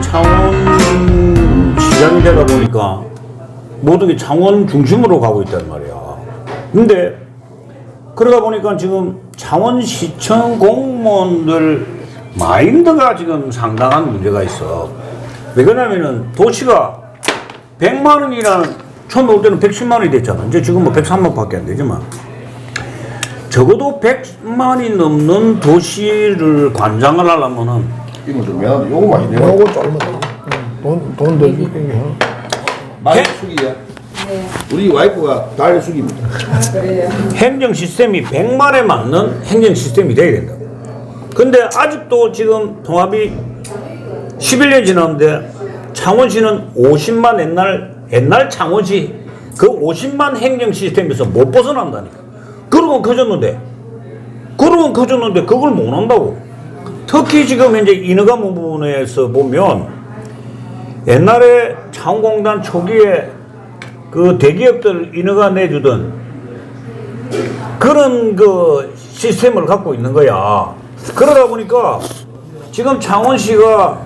창원 시장이 되다 보니까 모든 게 창원 중심으로 가고 있단 말이야. 근데 그러다 보니까 지금 창원시청 공무원들 마인드가 지금 상당한 문제가 있어. 왜 그러냐면은 도시가 100만 원이라는 처음에 올 때는 110만 원이 됐잖아. 이제 지금 뭐 103만 밖에 안 되지만. 적어도 100만이 넘는 도시를 관장을 하려면은 이거 좀 미안한데 요거 많이 내고 요거 조금만 더. 돈, 돈 더 줄게. 많이 숙이야 우리 와이프가 달 숙입니다 행정 시스템이 100만에 맞는 행정 시스템이 돼야 된다. 근데 아직도 지금 통합이 11년 지났는데 창원시는 50만 옛날 옛날 창원시 그 50만 행정 시스템에서 못 벗어난다니까. 그러고 커졌는데 그러고 커졌는데 그걸 못 한다고. 특히 지금 현재 인허가문 부분에서 보면 옛날에 창공단 초기에 그 대기업들 인허가 내주던 그런 그 시스템을 갖고 있는 거야. 그러다 보니까 지금 창원시가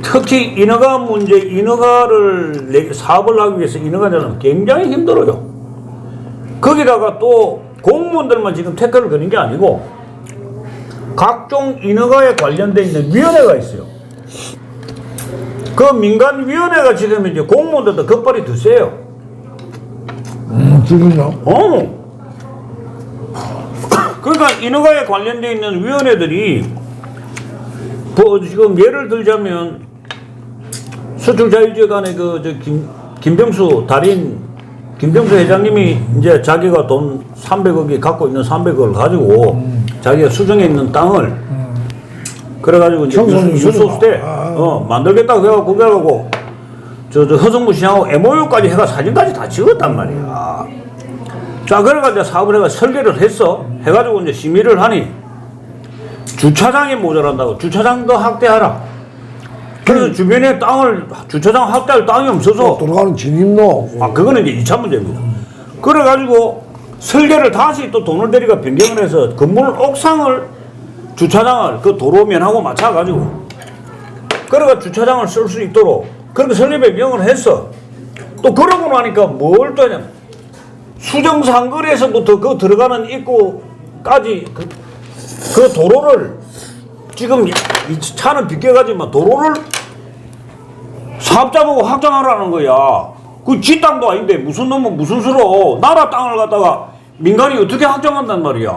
특히 인허가 문제, 인허가를 내- 사업을 하기 위해서 인허가 내는 굉장히 힘들어요. 거기다가 또 공무원들만 지금 태클을 거는 게 아니고 각종 인허가에 관련돼 있는 위원회가 있어요. 그 민간위원회가 지금 이제 공무원들도 급발이 더 세요. 음, 지금요? 어. 그러니까 인허가에 관련돼 있는 위원회들이 뭐 지금 예를 들자면 수출자유재간의 그저 김 김병수 달인 김병수 회장님이 이제 자기가 돈 300억이 갖고 있는 300억을 가지고 자기가 수정해 있는 땅을 그래가지고 이제 유수- 유소수대 아. 어, 만들겠다고 해갖고 그래갖고 저, 저 허성무 씨하고 MOU까지 해가 사진까지 다 찍었단 말이야. 자, 그래가지고 이제 사업을 해가 설계를 했어. 해가지고 이제 심의를 하니 주차장이 모자란다고 주차장도 확대하라. 그래서 주변에 땅을 주차장 확대할 땅이 없어서 들어가는 진입로. 아 그거는 이제 2차 문제입니다. 그래가지고 설계를 다시 또 돈을 들이가 변경을 해서 건물 옥상을 주차장을 그 도로면하고 맞춰가지고 그래가 주차장을 쓸 수 있도록 그렇게 설계 변경을 했어. 또 그러고 나니까 뭘 또 하냐 수정상거리에서부터 그 들어가는 입구까지 그, 그 도로를 지금 이, 이 차는 비껴가지만 도로를 사업자 보고 확장하라는 거야. 그 지 땅도 아닌데 무슨 놈은 무슨 수로 나라 땅을 갖다가 민간이 어떻게 확장한단 말이야.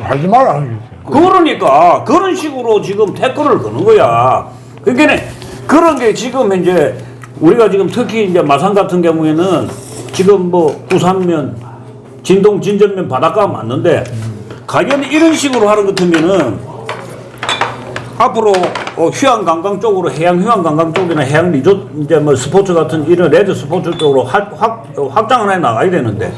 하지 마라. 그러니까 그런 식으로 지금 태클을 거는 거야. 그러니까 그런 게 지금 이제 우리가 지금 특히 이제 마산 같은 경우에는 지금 뭐 부산면, 진동, 진전면 바닷가 맞는데 과연 이런 식으로 하는 것 같으면은 앞으로 어, 휴양 관광 쪽으로 해양 휴양 관광 쪽이나 해양 리조트 이제 뭐 스포츠 같은 이런 레드 스포츠 쪽으로 확, 확, 확장을 해 나가야 되는데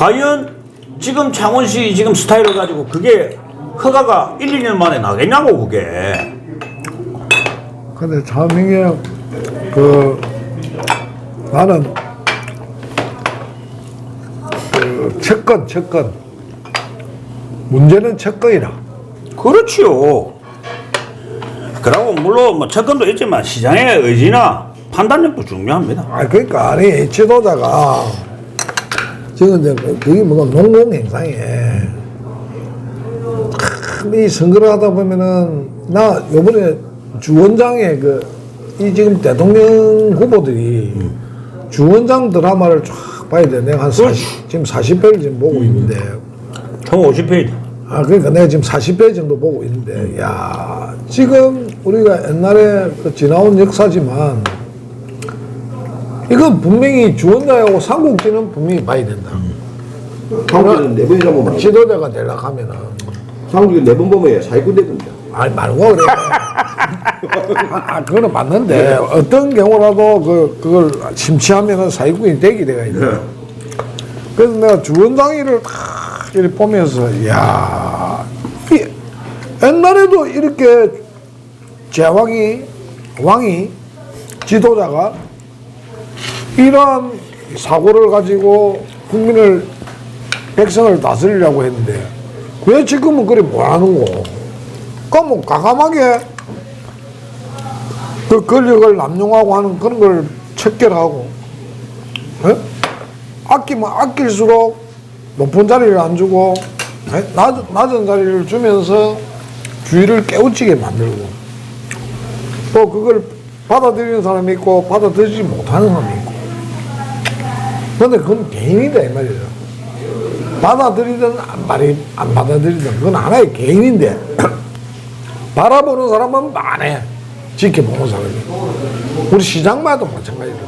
과연 지금 창원시 지금 스타일을 가지고 그게 허가가 1, 2년 만에 나겠냐고 그게 근데 참 이게 그 나는 그 채권 채권 문제는 채권이라. 그렇지요. 그러고 물론 뭐 채권도 있지만 시장의 의지나 판단력도 중요합니다. 아 그러니까 아니 지도자가 지금 이제 그- 그게 뭐가 농공 행상에 이 선거를 하다 보면은 나 요번에 주원장의 그 이 지금 대통령 후보들이 주원장 드라마를 쫙 봐야 돼. 내가 한 40, 지금 40회를 지금 보고 있는데. 총 50페이지. 아 그러니까 내가 지금 40회 정도 보고 있는데. 야 지금 우리가 옛날에 그 지나온 역사지만 이건 분명히 주원자하고 삼국지는 분명히 봐야 된다. 한국에는 네번 잡으면 안 돼. 지도자가 되려고 하면은 한국에 네번 보면 사기꾼 됩니다 아니 말고 그래. 아, 그거는 맞는데 어떤 경우라도 그 그걸 심취하면은 사기꾼이 되게 돼가 있다. 그래서 내가 주원장이를 탁 이렇게 보면서 야 이, 옛날에도 이렇게 제왕이 왕이 지도자가 이러한 사고를 가지고 국민을 백성을 다스리려고 했는데 왜 지금은 그래 뭐하는 거? 그뭐 과감하게 그 권력을 남용하고 하는 그런 걸 척결하고 예? 아끼면 아낄수록 높은 자리를 안 주고 예? 낮, 낮은 자리를 주면서 주의를 깨우치게 만들고 또 그걸 받아들이는 사람이 있고 받아들이지 못하는 사람이 근데 그건 개인이다 이 말이죠 받아들이든 안, 받이, 안 받아들이든 그건 하나의 개인인데 바라보는 사람은 많아. 지켜보는 사람이. 우리 시장마도 마찬가지다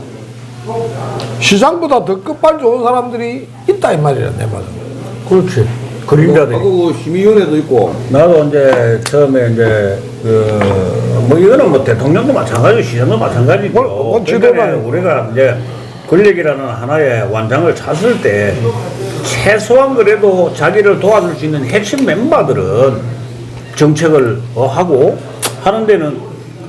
시장보다 더 끝발 좋은 사람들이 있다 이 말이야 내 말은. 그렇지. 그림자들이. 바꾸고. 심의위원회도 있고. 나도 이제 처음에 이제 그뭐 이거는 뭐 대통령도 마찬가지고 시장도 마찬가지고. 뭐, 뭐 우리가 이제 권력이라는 하나의 완장을 찼을 때 최소한 그래도 자기를 도와줄 수 있는 핵심 멤버들은 정책을 어, 하고 하는 데는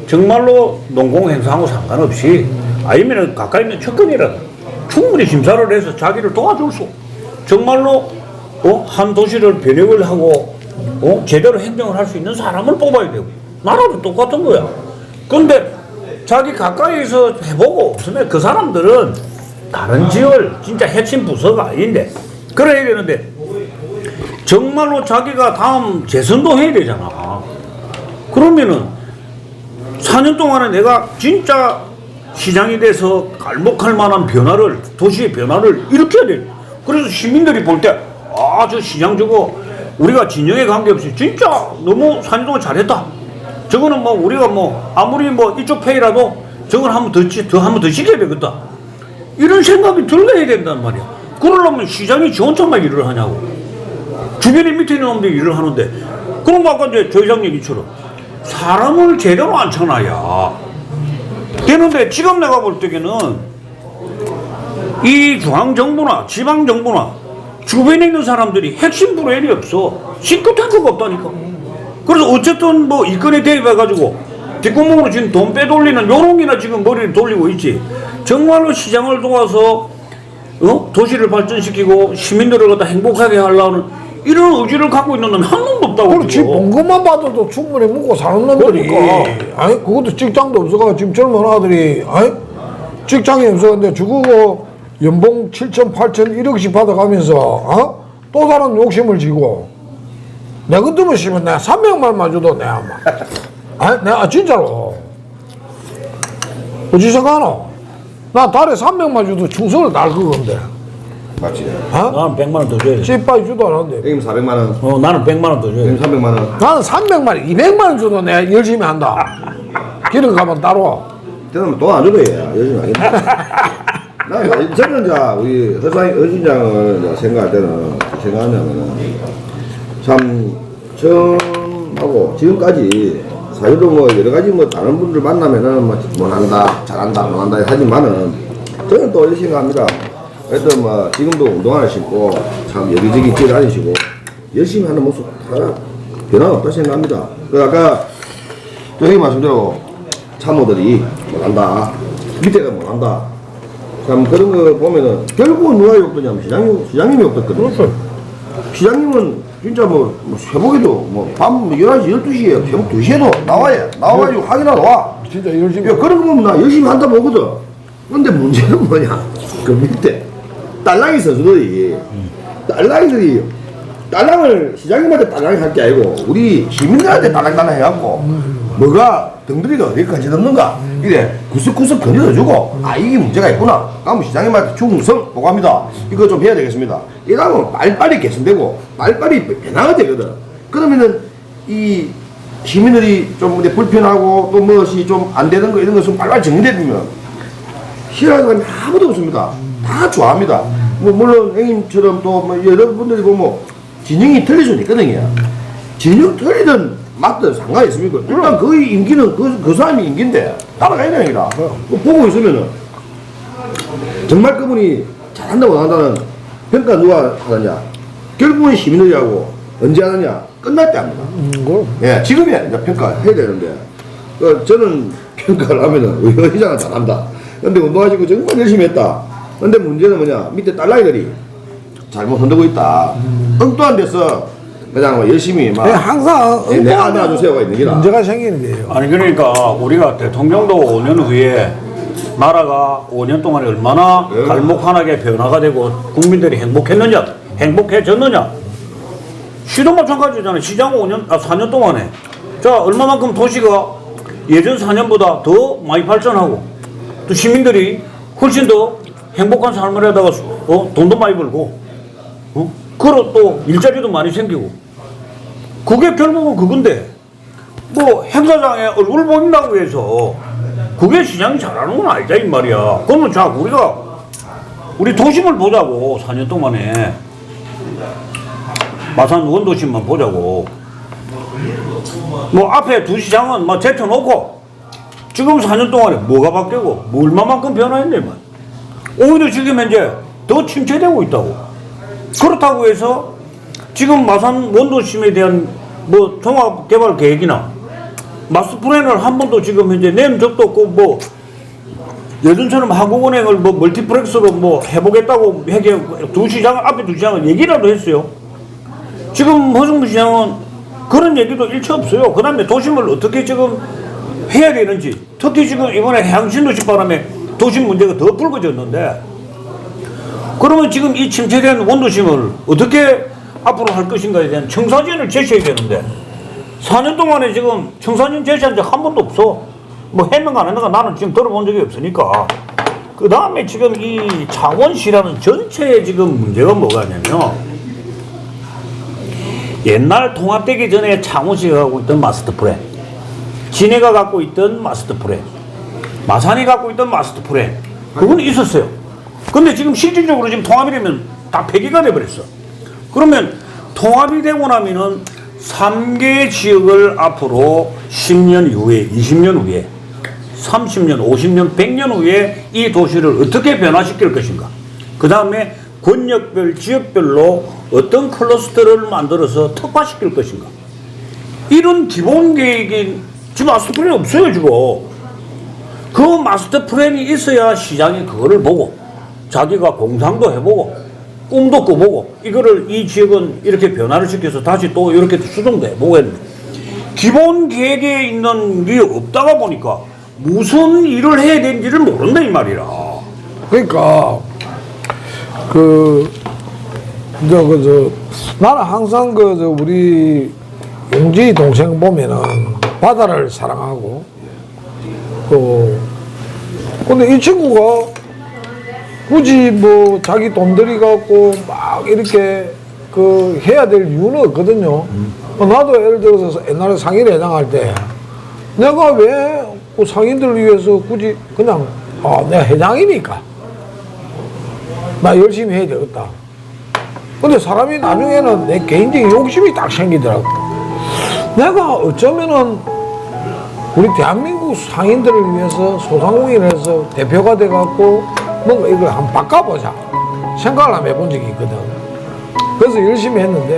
정말로 농공 행사하고 상관없이 아니면은 가까이 있는 측근이라도 충분히 심사를 해서 자기를 도와줄 수 정말로 어? 한 도시를 변혁을 하고 어? 제대로 행정을 할 수 있는 사람을 뽑아야 되고 나라도 똑같은 거야. 근데 자기 가까이서 해보고 없으면 그 사람들은 다른 지역 진짜 핵심 부서가 아닌데 그래야 되는데 정말로 자기가 다음 재선도 해야 되잖아. 그러면은 4년 동안에 내가 진짜 시장이 돼서 갈목할 만한 변화를 도시의 변화를 일으켜야 돼. 그래서 시민들이 볼 때 아 저 시장 저거 우리가 진영에 관계없이 진짜 너무 4년 동안 잘했다. 저거는 뭐 우리가 뭐 아무리 뭐 이쪽 페이라도 저걸 한번 더, 치- 더 한번 더 시켜야 되겠다. 이런 생각이 들어야 된단 말이야. 그러려면 시장이 지 혼자만 일을 하냐고. 주변에 밑에 있는 놈들이 일을 하는데 그럼 아까 이제 조 회장 얘기처럼 사람을 제대로 안 쳐놔야 되는데 지금 내가 볼 때에는 이 중앙정부나 지방정부나 주변에 있는 사람들이 핵심 브레인이 없어 시크탱크가 없다니까 그래서 어쨌든 뭐 이건에 대입해가지고 뒷구멍으로 지금 돈 빼돌리는 요롱이나 지금 머리를 돌리고 있지 정말로 시장을 도와서 어? 도시를 발전시키고 시민들을 갖다 행복하게 하려는 이런 의지를 갖고 있는 놈한 놈도 없다고 그렇지 지금. 본 것만 봐도 충분히 먹고 사는 놈들이 그러니까. 아니 그것도 직장도 없어가 지금 젊은 아들이 아니 직장이 없었는데 죽고 연봉 7천 8천 1억씩 받아가면서 어? 또 다른 욕심을 지고 내 같으면 씨면 내가 300만만 줘도 내가 아마 아니 내가 진짜로 어찌 생각하노? 나 달에 300만 줘도 충성을 다할 그건데 맞지 어? 나는 100만 원 더 줘야 돼. 씨빠이 주도 않았는데 형님 400만 원 어, 나는 100만 원 더 줘야 형님 돼. 300만 원 나는 300만 원, 200만 원 줘도 내가 열심히 한다. 기름 가면 따로. 그러면 돈안 줘도 해 요즘 아니다 나 저는 자 우리 허상 허신장을 이제 생각할 때는 생각하냐면은 참 처음하고 지금까지 사실로 뭐 여러 가지 뭐 다른 분들 만나면은 뭐 못한다 잘한다 못한다 하지만은 저는 또 이렇게 생각합니다. 하여튼 뭐 지금도 운동화를 신고 참 여기저기 뛰어다니시고 열심히 하는 모습 다 변화가 없다 생각합니다. 그 아까 저 형님 말씀대로 참모들이 못한다 밑에가 못한다 참 그런 거 보면은 결국은 누가 욕도냐면 시장님 시장님이 욕했거든요. 시장님은 진짜 뭐, 뭐 새벽에도 뭐밤 11시 12시에 새벽 2시에도 나와요 나와가지고 확인하러 와 진짜 열심히. 야, 그런 거 보면 나 열심히 한다 보거든. 근데 문제는 뭐냐? 그 밑에 딸랑이 선수들이 딸랑이들이 딸랑을 시장님한테 딸랑이 할 게 아니고 우리 시민들한테 딸랑딸랑 해갖고 뭐가 덩들이가 어디까지 넘는가 이래 구석구석 건드려주고 아 이게 문제가 있구나 그럼 시장님한테 충성 보고합니다 이거 좀 해야 되겠습니다 이러면 빨리빨리 개선되고 빨리빨리 변화가 되거든 그러면은 이 시민들이 좀 불편하고 또 무엇이 좀 안 되는 거 이런 것은 빨리빨리 정리되면 싫어하는 아무도 없습니다. 다 좋아합니다. 뭐 물론 형님처럼 또 뭐 여러분들이 보면 뭐 진영이 틀릴 수는 있거든요. 진영 틀리든 맞든 상관이 있습니까? 일단 그 임기는 그, 그 사람이 임기인데 따라가야 되는 기라. 뭐 보고 있으면은 정말 그분이 잘한다고 한다는 평가 누가 하느냐? 결국은 시민들이 하고 언제 하느냐? 끝날 때 합니다. 음, 그 예, 지금이야 이제 평가해야 되는데 그 저는 평가를 하면은 회장은 잘한다. 근데 운동하시고 정말 열심히 했다. 근데 문제는 뭐냐 밑에 딸라이들이 잘못 흔들고 있다. 엉뚱한 데서 그냥 뭐 열심히 막 네, 항상 내, 내 안에 아주 세워가 있는 기라. 문제가 생기는 거예요. 아니 그러니까 우리가 대통령도 5년 후에 나라가 5년 동안에 얼마나 네. 갈목하게 변화가 되고 국민들이 행복했느냐 행복해졌느냐 시도 마찬가지잖아요 시장 5년 아 4년 동안에 자 얼마만큼 도시가 예전 4년보다 더 많이 발전하고 또 시민들이 훨씬 더 행복한 삶을 하다가 어, 돈도 많이 벌고 어? 그리고 또 일자리도 많이 생기고 그게 결국은 그건데 뭐 행사장에 얼굴 보인다고 해서 그게 시장이 잘하는 건 아니다 이 말이야. 그러면 자 우리가 우리 도심을 보자고 4년 동안에 마산 원도심만 보자고 뭐 앞에 두 시장은 막 제쳐놓고 지금 4년 동안에 뭐가 바뀌고 뭐 얼마만큼 변화했네 말. 오히려 지금 현재 더 침체되고 있다고. 그렇다고 해서 지금 마산 원도심에 대한 뭐 종합 개발 계획이나 마스터 플랜을 한 번도 지금 현재 낸 적도 없고 뭐 예전처럼 한국은행을 뭐 멀티플렉스로 뭐 해보겠다고 해게 두 시장 앞에 두 시장은 얘기라도 했어요. 지금 허승부 시장은 그런 얘기도 일체 없어요. 그 다음에 도심을 어떻게 지금 해야 되는지 특히 지금 이번에 해양신도시 바람에 도심 문제가 더 불거졌는데 그러면 지금 이 침체된 원도심을 어떻게 앞으로 할 것인가에 대한 청사진을 제시해야 되는데 4년 동안에 지금 청사진 제시한 적 한 번도 없어. 뭐 했는가 안 했는가 나는 지금 들어본 적이 없으니까. 그 다음에 지금 이 창원시라는 전체의 지금 문제가 뭐가 냐면 옛날 통합되기 전에 창원시가 갖고 있던 마스터 플랜, 진해가 갖고 있던 마스터 플랜, 마산이 갖고 있던 마스터 플랜, 그건 있었어요. 근데 지금 실질적으로 지금 통합이 되면 다 폐기가 돼버렸어. 그러면 통합이 되고 나면은 3개 지역을 앞으로 10년 이후에, 20년 후에, 30년, 50년, 100년 후에 이 도시를 어떻게 변화시킬 것인가. 그 다음에 권역별, 지역별로 어떤 클러스터를 만들어서 특화시킬 것인가. 이런 기본 계획이 지금 마스터 플랜이 없어요, 지금. 그 마스터 플랜이 있어야 시장이 그거를 보고 자기가 공상도 해보고 꿈도 꿔보고 이거를 이 지역은 이렇게 변화를 시켜서 다시 또 이렇게 수정도 해보고 했는데 기본 계획에 있는 게 없다가 보니까 무슨 일을 해야 되는지를 모른다 이 말이라. 그러니까 그 이제 그저 나는 항상 그저 우리 용지 동생 보면은 바다를 사랑하고 또 근데 이 친구가 굳이 뭐 자기 돈 들이 갖고 막 이렇게 그 해야 될 이유는 없거든요. 어, 나도 예를 들어서 옛날에 상인 회장할 때 내가 왜 그 상인들을 위해서 굳이 그냥 아 내가 회장이니까 나 열심히 해야 되겠다. 근데 사람이 나중에는 내 개인적인 욕심이 딱 생기더라고. 내가 어쩌면은 우리 대한민국 상인들을 위해서 소상공인에서 대표가 돼갖고 뭔가 이걸 한번 바꿔보자 생각을 한번 해본 적이 있거든. 그래서 열심히 했는데